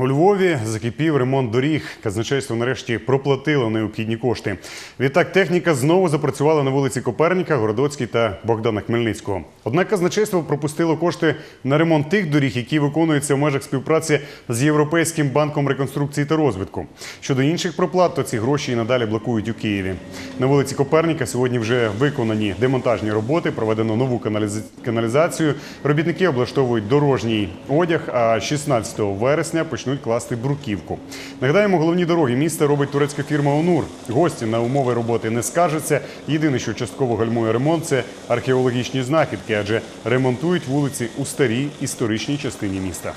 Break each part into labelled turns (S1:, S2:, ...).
S1: У Львові закипів ремонт доріг. Казначейство нарешті проплатило необхідні кошти. Відтак техніка знову запрацювала на вулиці Коперніка, Городоцькій та Богдана Хмельницького. Однак казначейство пропустило кошти на ремонт тих доріг, які виконуються в межах співпраці з Європейським банком реконструкції та розвитку. Щодо інших проплат, то ці гроші і надалі блокують у Києві. На вулиці Коперніка сьогодні вже виконані демонтажні роботи, проведено нову каналіза- каналізацію. Робітники облаштовують дорожній одяг, а 16 вересня почнуть класти бруківку. Нагадаємо, головні дороги міста робить турецька фірма Онур. Гості на умови роботи не скаржаться. Єдине, що частково гальмує ремонт, це археологічні знахідки, адже ремонтують вулиці у старій історичній частині міста.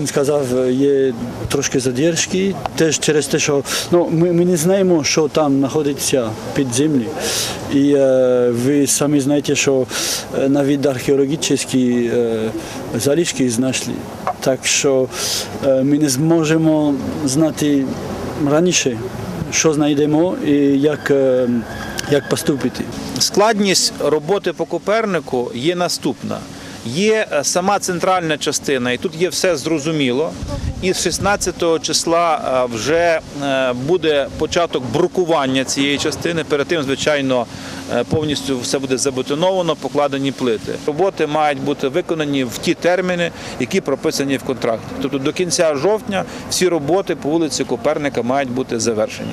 S2: Він сказав, є трошки задержки, теж через те, що ну, ми, ми не знаємо, що там знаходиться під землі. І е, ви самі знаєте, що е, навіть археологічні е, залишки знайшли. Так що е, ми не зможемо знати раніше, що знайдемо і як, е, як поступити.
S3: Складність роботи по Копернику є наступна. Є е, сама центральна частина, і тут є все зрозуміло. І з 16 числа е, вже е, буде початок брукування цієї частини. Перед тим, звичайно, повністю все буде забетоновано, покладені плити. Роботи мають бути виконані в ті терміни, які прописані в контракті. Тобто до кінця жовтня всі роботи по вулиці Коперника мають бути завершені.